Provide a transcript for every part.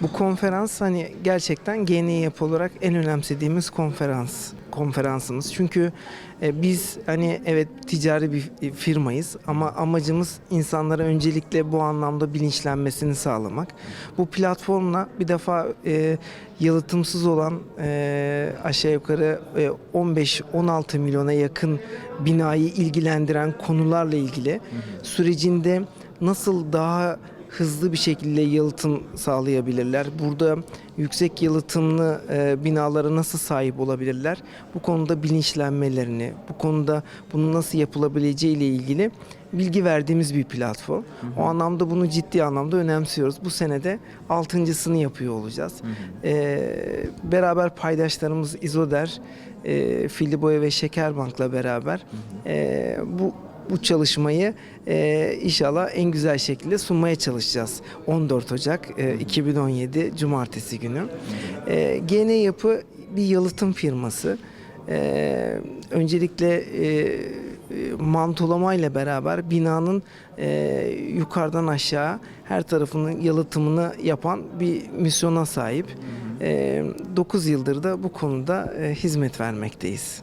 Bu konferans hani gerçekten GNI yapı olarak en önemsediğimiz konferans konferansımız. Çünkü e, biz hani evet ticari bir e, firmayız ama amacımız insanlara öncelikle bu anlamda bilinçlenmesini sağlamak. Bu platformla bir defa e, yalıtımsız olan e, aşağı yukarı e, 15-16 milyona yakın binayı ilgilendiren konularla ilgili sürecinde nasıl daha hızlı bir şekilde yalıtım sağlayabilirler? Burada yüksek yalıtımlı e, binalara nasıl sahip olabilirler? Bu konuda bilinçlenmelerini, bu konuda bunun nasıl yapılabileceği ile ilgili bilgi verdiğimiz bir platform. O anlamda bunu ciddi anlamda önemsiyoruz. Bu senede altıncısını yapıyor olacağız. E, beraber paydaşlarımız İzoder, e, Filiboya ve Şekerbank'la beraber e, bu bu çalışmayı e, inşallah en güzel şekilde sunmaya çalışacağız. 14 Ocak e, 2017 Cumartesi günü. E, GN Yapı bir yalıtım firması. E, öncelikle e, mantolamayla beraber binanın e, yukarıdan aşağı her tarafının yalıtımını yapan bir misyona sahip. E, 9 yıldır da bu konuda e, hizmet vermekteyiz.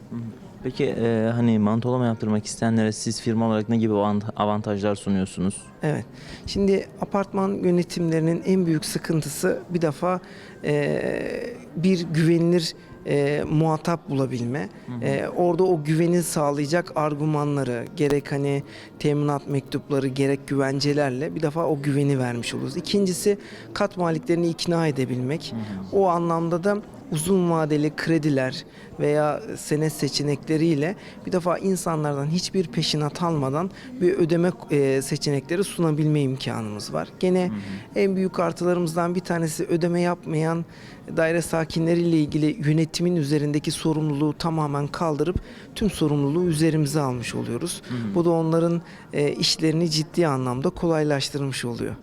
Peki e, hani mantolama yaptırmak isteyenlere siz firma olarak ne gibi avant- avantajlar sunuyorsunuz? Evet. Şimdi apartman yönetimlerinin en büyük sıkıntısı bir defa e, bir güvenilir e, muhatap bulabilme. E, orada o güveni sağlayacak argümanları gerek hani teminat mektupları gerek güvencelerle bir defa o güveni vermiş oluruz. İkincisi kat maliklerini ikna edebilmek. O anlamda da uzun vadeli krediler veya senet seçenekleriyle bir defa insanlardan hiçbir peşinat almadan bir ödeme e, seçenekleri sunabilme imkanımız var. Gene en büyük artılarımızdan bir tanesi ödeme yapmayan daire sakinleriyle ilgili yönetimin üzerindeki sorumluluğu tamamen kaldırıp tüm sorumluluğu üzerimize almış oluyoruz. Bu da onların e, işlerini ciddi anlamda kolaylaştırmış oluyor.